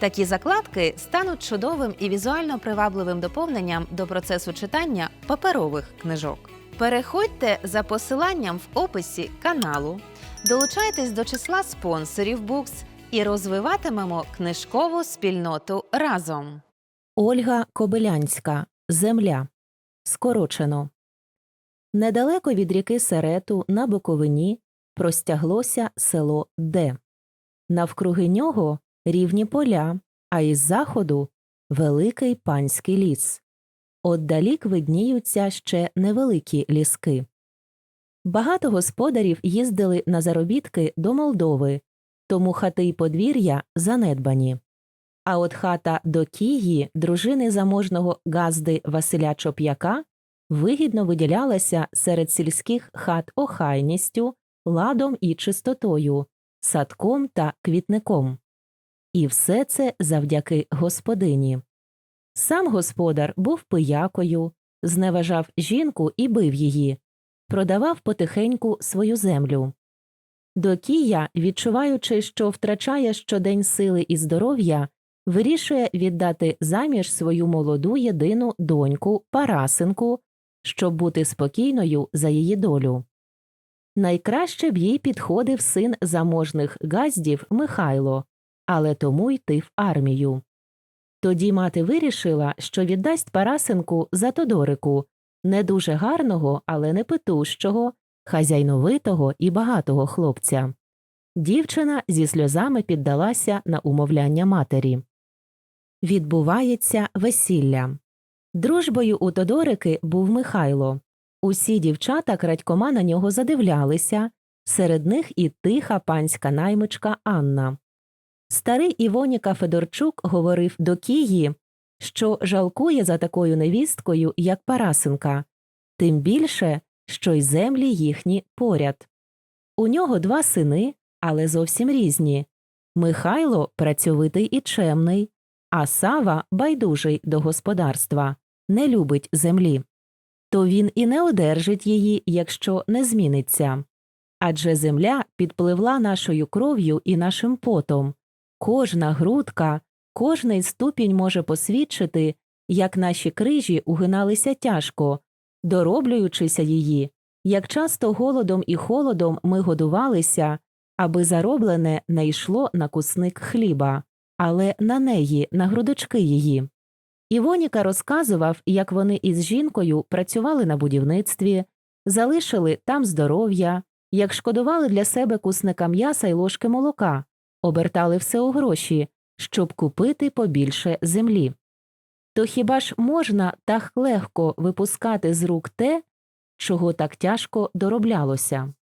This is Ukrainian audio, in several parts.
Такі закладки стануть чудовим і візуально привабливим доповненням до процесу читання паперових книжок. Переходьте за посиланням в описі каналу, долучайтесь до числа спонсорів Books і розвиватимемо книжкову спільноту разом. Ольга Кобилянська. Земля. Скорочено. Недалеко від ріки Серету на Буковині простяглося село Д. Навкруги нього рівні поля, а із заходу великий панський ліс. Отдалік видніються ще невеликі ліски. Багато господарів їздили на заробітки до Молдови, тому хати й подвір'я занедбані. А от хата до Кії, дружини заможного газди Василя Чоп'яка, вигідно виділялася серед сільських хат охайністю, ладом і чистотою, садком та квітником. І все це завдяки господині. Сам господар був пиякою, зневажав жінку і бив її, продавав потихеньку свою землю. Докія, відчуваючи, що втрачає щодень сили і здоров'я, вирішує віддати заміж свою молоду єдину доньку Парасинку, щоб бути спокійною за її долю. Найкраще б їй підходив син заможних газдів Михайло, але тому йти в армію. Тоді мати вирішила, що віддасть Парасинку за Тодорику, не дуже гарного, але не петущого, хазяйновитого і багатого хлопця. Дівчина зі сльозами піддалася на умовляння матері. Відбувається весілля. Дружбою у Тодорики був Михайло. Усі дівчата крадькома на нього задивлялися, серед них і тиха панська наймичка Анна. Старий Івоніка Федорчук говорив до Кії, що жалкує за такою невісткою, як Парасенка, тим більше, що й землі їхні поряд. У нього два сини, але зовсім різні. Михайло працьовитий і чемний, а Сава байдужий до господарства, не любить землі. То він і не одержить її, якщо не зміниться. Адже земля підпливла нашою кров'ю і нашим потом. Кожна грудка, кожний ступінь може посвідчити, як наші крижі угиналися тяжко, дороблюючися її, як часто голодом і холодом ми годувалися, аби зароблене не йшло на кусник хліба, але на неї, на грудочки її. Івоніка розказував, як вони із жінкою працювали на будівництві, залишили там здоров'я, як шкодували для себе кусника м'яса й ложки молока, обертали все у гроші, щоб купити побільше землі. То хіба ж можна так легко випускати з рук те, чого так тяжко дороблялося?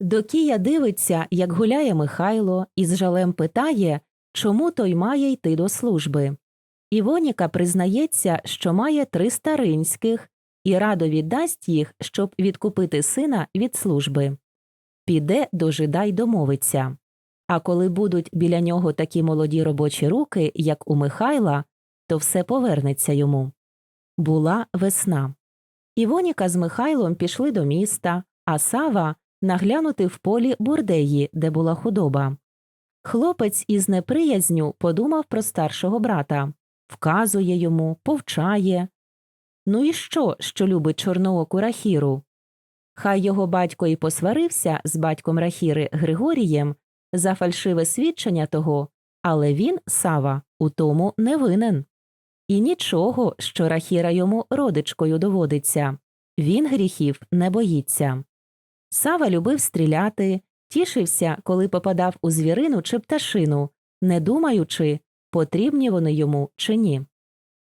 Докія дивиться, як гуляє Михайло, і з жалем питає, чому той має йти до служби. Івоніка признається, що має три старинських і радо віддасть їх, щоб відкупити сина від служби. Піде до жида й домовиться. А коли будуть біля нього такі молоді робочі руки, як у Михайла, то все повернеться йому. Була весна. Івоніка з Михайлом пішли до міста, а Сава наглянути в полі бурдеї, де була худоба. Хлопець із неприязню подумав про старшого брата, вказує йому, повчає. Ну і що, що любить чорнооку Рахіру? Хай його батько і посварився з батьком Рахіри Григорієм за фальшиве свідчення того, але він, Сава, у тому не винен. і нічого, що Рахіра йому родичкою доводиться. Він гріхів не боїться. Сава любив стріляти, тішився, коли попадав у звірину чи пташину, не думаючи, потрібні вони йому чи ні.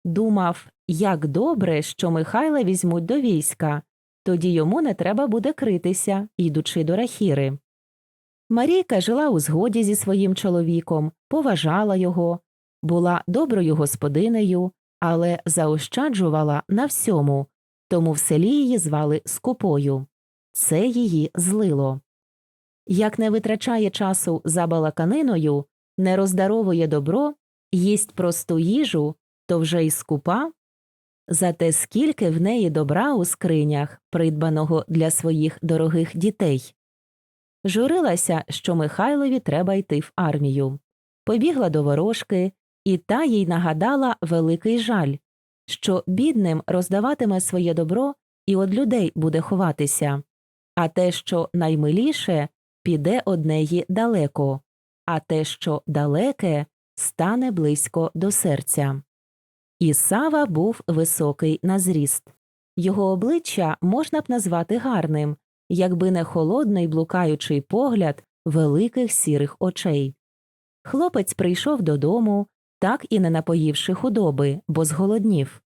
Думав, як добре, що Михайла візьмуть до війська, тоді йому не треба буде критися, йдучи до Рахіри. Марійка жила у згоді зі своїм чоловіком, поважала його, була доброю господинею, але заощаджувала на всьому, тому в селі її звали Скупою. Це її злило. Як не витрачає часу за балаканиною, не роздаровує добро, їсть просту їжу, то вже й скупа. Зате скільки в неї добра у скринях, придбаного для своїх дорогих дітей. Журилася, що Михайлові треба йти в армію. Побігла до ворожки, і та їй нагадала великий жаль, що бідним роздаватиме своє добро і од людей буде ховатися, а те, що наймиліше, піде од неї далеко, а те, що далеке, стане близько до серця. І Сава був високий на зріст. Його обличчя можна б назвати гарним, якби не холодний блукаючий погляд великих сірих очей. Хлопець прийшов додому, так і не напоївши худоби, бо зголоднів.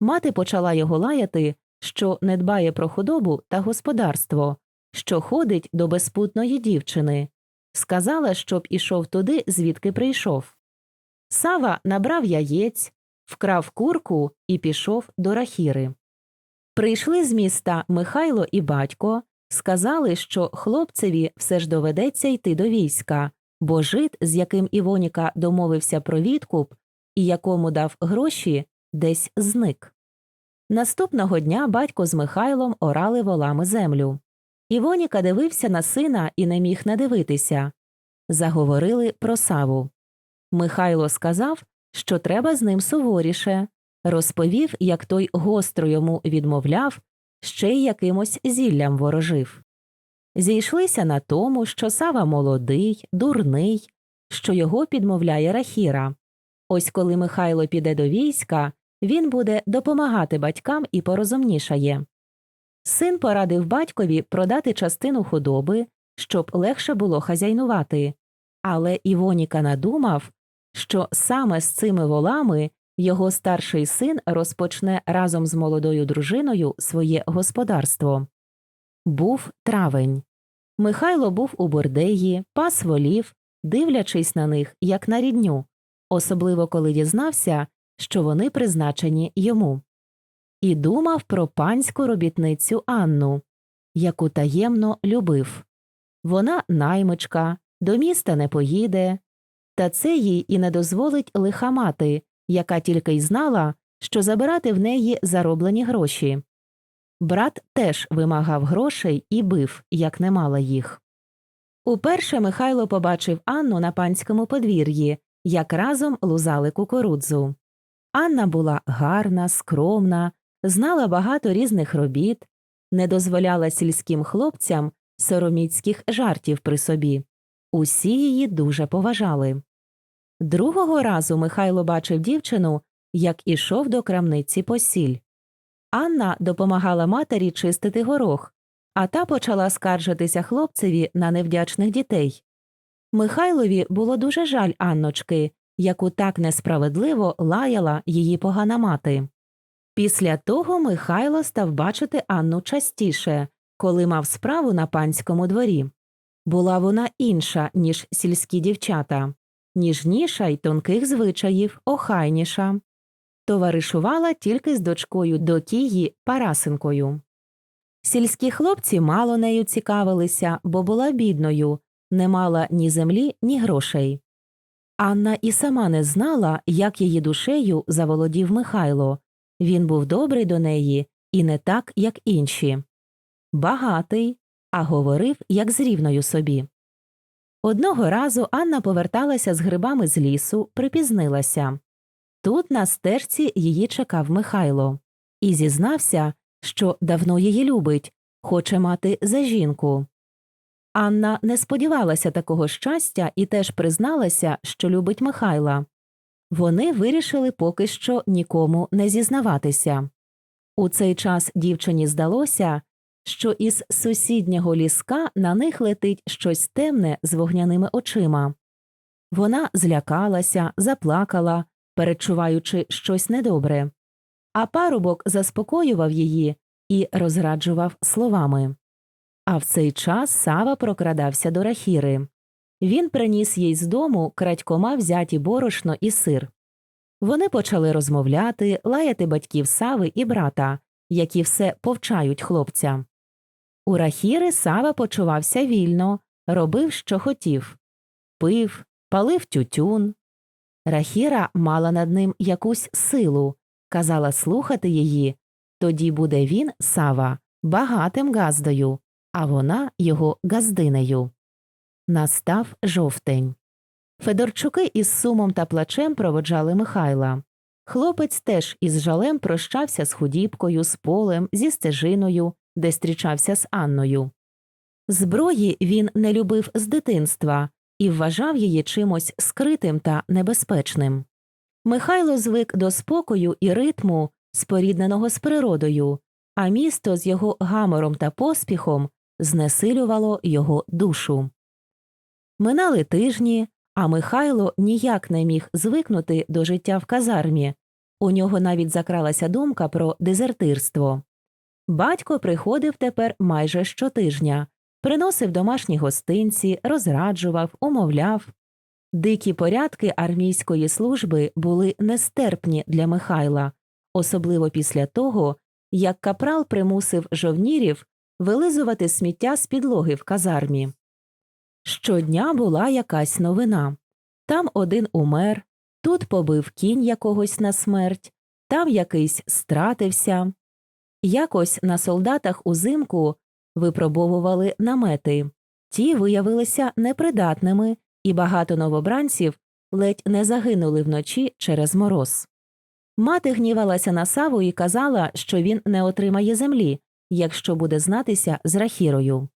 Мати почала його лаяти, що не дбає про худобу та господарство, що ходить до безпутної дівчини. Сказала, щоб ішов туди, звідки прийшов. Сава набрав яєць, вкрав курку і пішов до рахіри. Прийшли з міста Михайло і батько, сказали, що хлопцеві все ж доведеться йти до війська, бо жид, з яким Івоніка домовився про відкуп і якому дав гроші, десь зник. Наступного дня батько з Михайлом орали волами землю. Івоніка дивився на сина і не міг надивитися. Заговорили про саву. Михайло сказав, що треба з ним суворіше, розповів, як той гостро йому відмовляв, ще й якимось зіллям ворожив. Зійшлися на тому, що Сава молодий, дурний, що його підмовляє Рахіра. Ось коли Михайло піде до війська, він буде допомагати батькам і порозумнішає. Син порадив батькові продати частину худоби, щоб легше було хазяйнувати, але Івоніка надумав, що саме з цими волами його старший син розпочне разом з молодою дружиною своє господарство. Був травень. Михайло був у бордеї, пас волів, дивлячись на них, як на рідню, особливо коли дізнався, що вони призначені йому. І думав про панську робітницю Анну, яку таємно любив. Вона наймичка, до міста не поїде, та це їй і не дозволить лиха мати, яка тільки й знала, що забирати в неї зароблені гроші. Брат теж вимагав грошей і бив, як не мала їх. Уперше Михайло побачив Анну на панському подвір'ї, як разом лузали кукурудзу. Анна була гарна, скромна, знала багато різних робіт, не дозволяла сільським хлопцям сороміцьких жартів при собі. Усі її дуже поважали. Другого разу Михайло бачив дівчину, як ішов до крамниці по сіль. Анна допомагала матері чистити горох, а та почала скаржитися хлопцеві на невдячних дітей. Михайлові було дуже жаль Анночки, яку так несправедливо лаяла її погана мати. Після того Михайло став бачити Анну частіше, коли мав справу на панському дворі. Була вона інша, ніж сільські дівчата, ніжніша й тонких звичаїв, охайніша. Товаришувала тільки з дочкою Докії Парасенкою. Сільські хлопці мало нею цікавилися, бо була бідною, не мала ні землі, ні грошей. Анна і сама не знала, як її душею заволодів Михайло. Він був добрий до неї і не так, як інші. Багатий, а говорив, як з рівною собі. Одного разу Анна поверталася з грибами з лісу, припізнилася. Тут на стежці її чекав Михайло і зізнався, що давно її любить, хоче мати за жінку. Анна не сподівалася такого щастя і теж призналася, що любить Михайла. Вони вирішили поки що нікому не зізнаватися. У цей час дівчині здалося, що із сусіднього ліска на них летить щось темне з вогняними очима. Вона злякалася, заплакала, перечуваючи щось недобре, а парубок заспокоював її і розраджував словами. А в цей час Сава прокрадався до Рахіри. Він приніс їй з дому крадькома взяті борошно і сир. Вони почали розмовляти, лаяти батьків Сави і брата, які все повчають хлопця. У Рахіри Сава почувався вільно, робив, що хотів пив, палив тютюн. Рахіра мала над ним якусь силу, казала слухати її, тоді буде він, Сава, багатим газдою, а вона його газдинею. Настав жовтень. Федорчуки із сумом та плачем проводжали Михайла. Хлопець теж із жалем прощався з худібкою, з полем, зі стежиною, де зустрічався з Анною. Зброї він не любив з дитинства і вважав її чимось скритим та небезпечним. Михайло звик до спокою і ритму, спорідненого з природою, а місто з його гамором та поспіхом знесилювало його душу. Минали тижні, а Михайло ніяк не міг звикнути до життя в казармі. У нього навіть закралася думка про дезертирство. Батько приходив тепер майже щотижня, приносив домашні гостинці, розраджував, умовляв. Дикі порядки армійської служби були нестерпні для Михайла, особливо після того, як капрал примусив жовнірів вилизувати сміття з підлоги в казармі. Щодня була якась новина там один умер, тут побив кінь якогось на смерть, там якийсь стратився. Якось на солдатах узимку випробовували намети. Ті виявилися непридатними, і багато новобранців ледь не загинули вночі через мороз. Мати гнівалася на Саву і казала, що він не отримає землі, якщо буде знатися з Рахірою.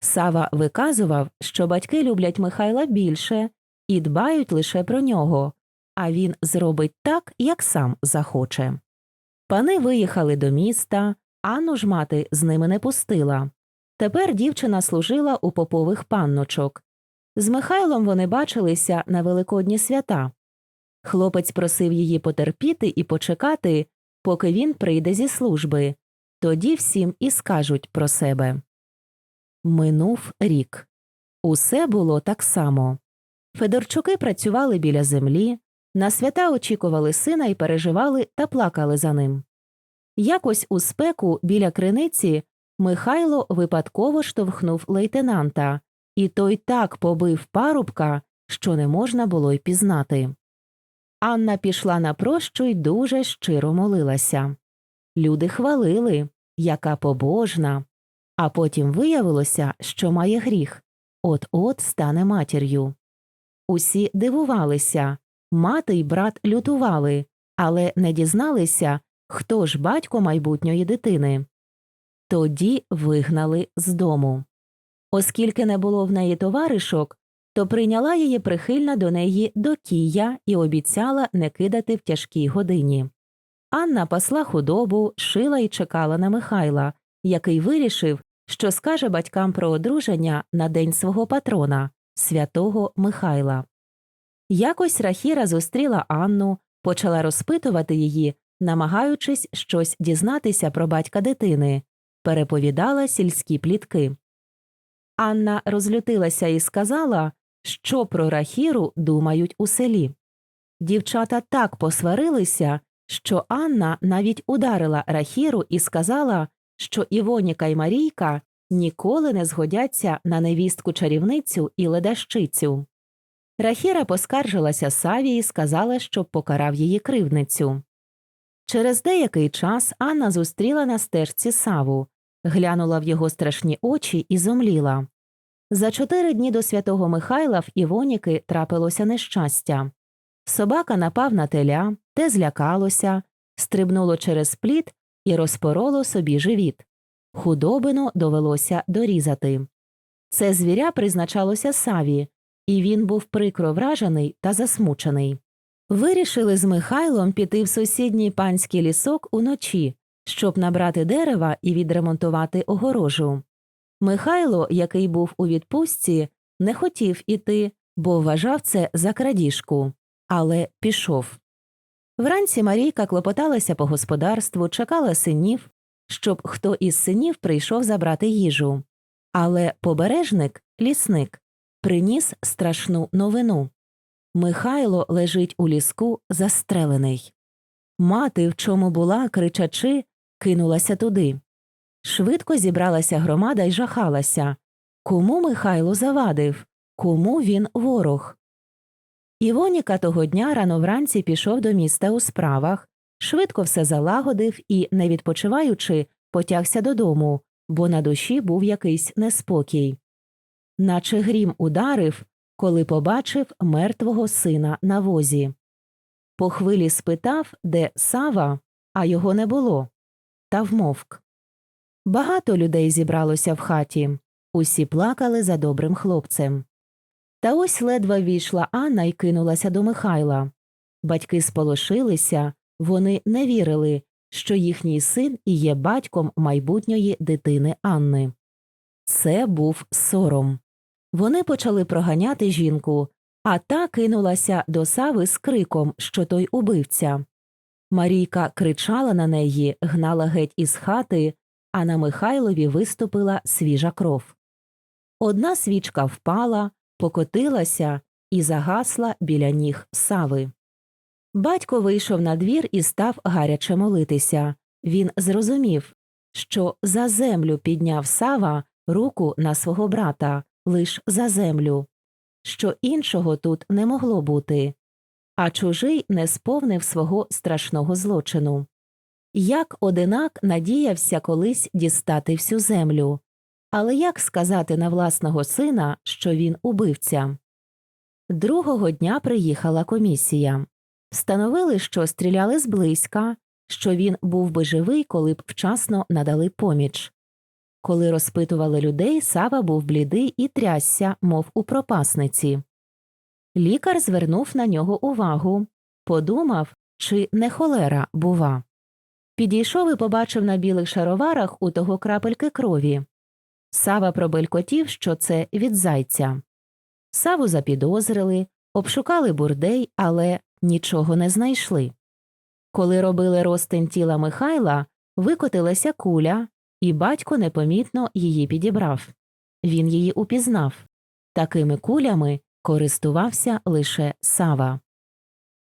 Сава виказував, що батьки люблять Михайла більше і дбають лише про нього, а він зробить так, як сам захоче. Пани виїхали до міста, Анну ж мати з ними не пустила. Тепер дівчина служила у попових панночок. З Михайлом вони бачилися на великодні свята. Хлопець просив її потерпіти і почекати, поки він прийде зі служби. Тоді всім і скажуть про себе. Минув рік. Усе було так само. Федорчуки працювали біля землі, на свята очікували сина і переживали та плакали за ним. Якось у спеку біля криниці Михайло випадково штовхнув лейтенанта, і той так побив парубка, що не можна було й пізнати. Анна пішла на прощу й дуже щиро молилася. Люди хвалили, яка побожна, а потім виявилося, що має гріх от от стане матір'ю. Усі дивувалися, мати й брат лютували, але не дізналися, хто ж батько майбутньої дитини. Тоді вигнали з дому. Оскільки не було в неї товаришок, то прийняла її прихильна до неї докія і обіцяла не кидати в тяжкій годині. Анна пасла худобу, шила і чекала на Михайла, який вирішив, що скаже батькам про одруження на день свого патрона, святого Михайла. Якось Рахіра зустріла Анну, почала розпитувати її, намагаючись щось дізнатися про батька дитини, переповідала сільські плітки. Анна розлютилася і сказала, що про Рахіру думають у селі. Дівчата так посварилися, що Анна навіть ударила Рахіру і сказала, що Івоніка й Марійка ніколи не згодяться на невістку чарівницю і ледащицю. Рахіра поскаржилася Саві і сказала, щоб покарав її кривницю. Через деякий час Анна зустріла на стежці Саву, глянула в його страшні очі і зомліла. За чотири дні до святого Михайла в Івоніки трапилося нещастя. Собака напав на теля, те злякалося, стрибнуло через плід і розпороло собі живіт. Худобину довелося дорізати. Це звіря призначалося Саві, і він був прикро вражений та засмучений. Вирішили з Михайлом піти в сусідній панський лісок уночі, щоб набрати дерева і відремонтувати огорожу. Михайло, який був у відпустці, не хотів іти, бо вважав це за крадіжку, але пішов. Вранці Марійка клопоталася по господарству, чекала синів, щоб хто із синів прийшов забрати їжу. Але побережник, лісник, приніс страшну новину. Михайло лежить у ліску застрелений. Мати, в чому була, кричачи, кинулася туди. Швидко зібралася громада й жахалася. Кому Михайло завадив? Кому він ворог? Івоніка того дня рано вранці пішов до міста у справах, швидко все залагодив і, не відпочиваючи, потягся додому, бо на душі був якийсь неспокій. Наче грім ударив, коли побачив мертвого сина на возі. По хвилі спитав, де Сава, а його не було, та вмовк. Багато людей зібралося в хаті, усі плакали за добрим хлопцем. Та ось ледве війшла Анна і кинулася до Михайла. Батьки сполошилися, вони не вірили, що їхній син і є батьком майбутньої дитини Анни. Це був сором. Вони почали проганяти жінку, а та кинулася до Сави з криком, що той убивця. Марійка кричала на неї, гнала геть із хати, а на Михайлові виступила свіжа кров. Одна свічка впала, покотилася і загасла біля ніг Сави. Батько вийшов на двір і став гаряче молитися. Він зрозумів, що за землю підняв Сава руку на свого брата, лиш за землю, що іншого тут не могло бути, а чужий не сповнив свого страшного злочину. Як одинак надіявся колись дістати всю землю, але як сказати на власного сина, що він убивця? Другого дня приїхала комісія. Встановили, що стріляли зблизька, що він був би живий, коли б вчасно надали поміч. Коли розпитували людей, Сава був блідий і трясся, мов у пропасниці. Лікар звернув на нього увагу, подумав, чи не холера, бува. Підійшов і побачив на білих шароварах у того крапельки крові. Сава пробелькотів, що це від зайця. Саву запідозрили, обшукали бурдей, але нічого не знайшли. Коли робили розтин тіла Михайла, викотилася куля, і батько непомітно її підібрав. Він її упізнав. Такими кулями користувався лише Сава.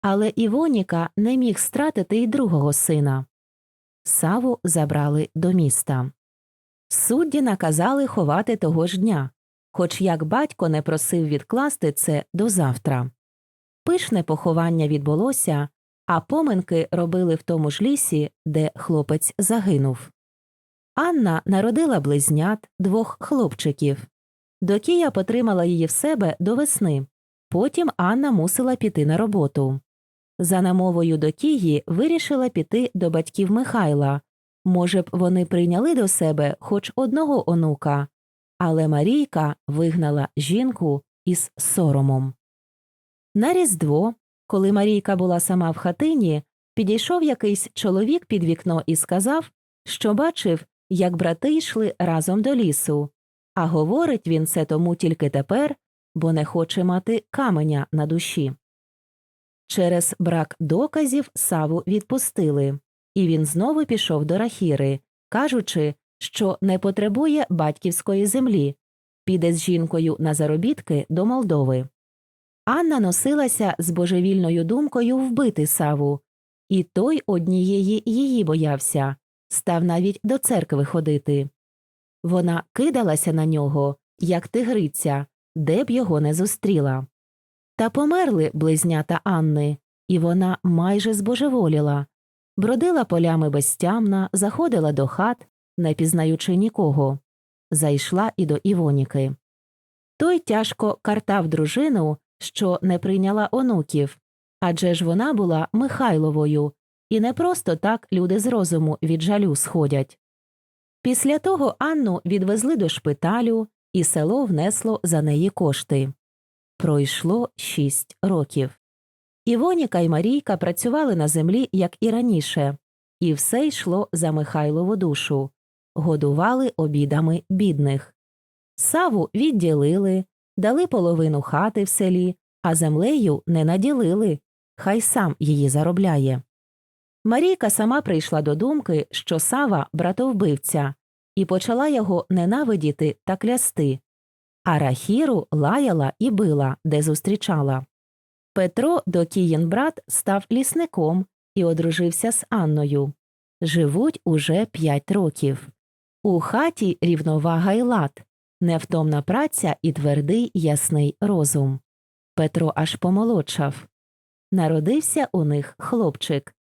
Але Івоніка не міг стратити й другого сина. Саву забрали до міста. Судді наказали ховати того ж дня, хоч як батько не просив відкласти це до завтра. Пишне поховання відбулося, а поминки робили в тому ж лісі, де хлопець загинув. Анна народила близнят двох хлопчиків. Докія потримала її в себе до весни. Потім Анна мусила піти на роботу. За намовою Докії вирішила піти до батьків Михайла. Може б, вони прийняли до себе хоч одного онука, але Марійка вигнала жінку із соромом. На Різдво, коли Марійка була сама в хатині, підійшов якийсь чоловік під вікно і сказав, що бачив, як брати йшли разом до лісу, а говорить він це тому тільки тепер, бо не хоче мати каменя на душі. Через брак доказів Саву відпустили, і він знову пішов до Рахіри, кажучи, що не потребує батьківської землі, піде з жінкою на заробітки до Молдови. Анна носилася з божевільною думкою вбити Саву, і той однієї її боявся, став навіть до церкви ходити. Вона кидалася на нього, як тигриця, де б його не зустріла. Та померли близнята Анни, і вона майже збожеволіла, бродила полями безтямна, заходила до хат, не пізнаючи нікого, зайшла і до Івоніки. Той тяжко картав дружину, що не прийняла онуків, адже ж вона була Михайловою, і не просто так люди з розуму від жалю сходять. Після того Анну відвезли до шпиталю, і село внесло за неї кошти. Пройшло шість років. Івоніка і Марійка працювали на землі, як і раніше, і все йшло за Михайлову душу. Годували обідами бідних. Саву відділили, дали половину хати в селі, а землею не наділили. Хай сам її заробляє. Марійка сама прийшла до думки, що Сава братовбивця, і почала його ненавидіти та клясти. А Рахіру лаяла і била, де зустрічала. Петро Докіїн брат став лісником і одружився з Анною. Живуть уже п'ять років. У хаті рівновага й лад, невтомна праця і твердий ясний розум. Петро аж помолодшав. Народився у них хлопчик.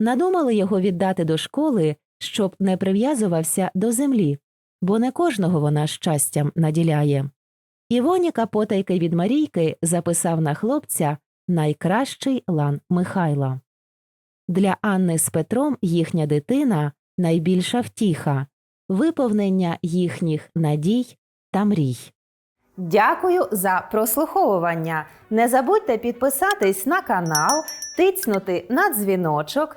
Надумали його віддати до школи, щоб не прив'язувався до землі, бо не кожного вона щастям наділяє. Івоніка потайки від Марійки записав на хлопця найкращий лан Михайла. Для Анни з Петром їхня дитина найбільша втіха, виповнення їхніх надій та мрій. Дякую за прослуховування. Не забудьте підписатись на канал, тицнути на дзвіночок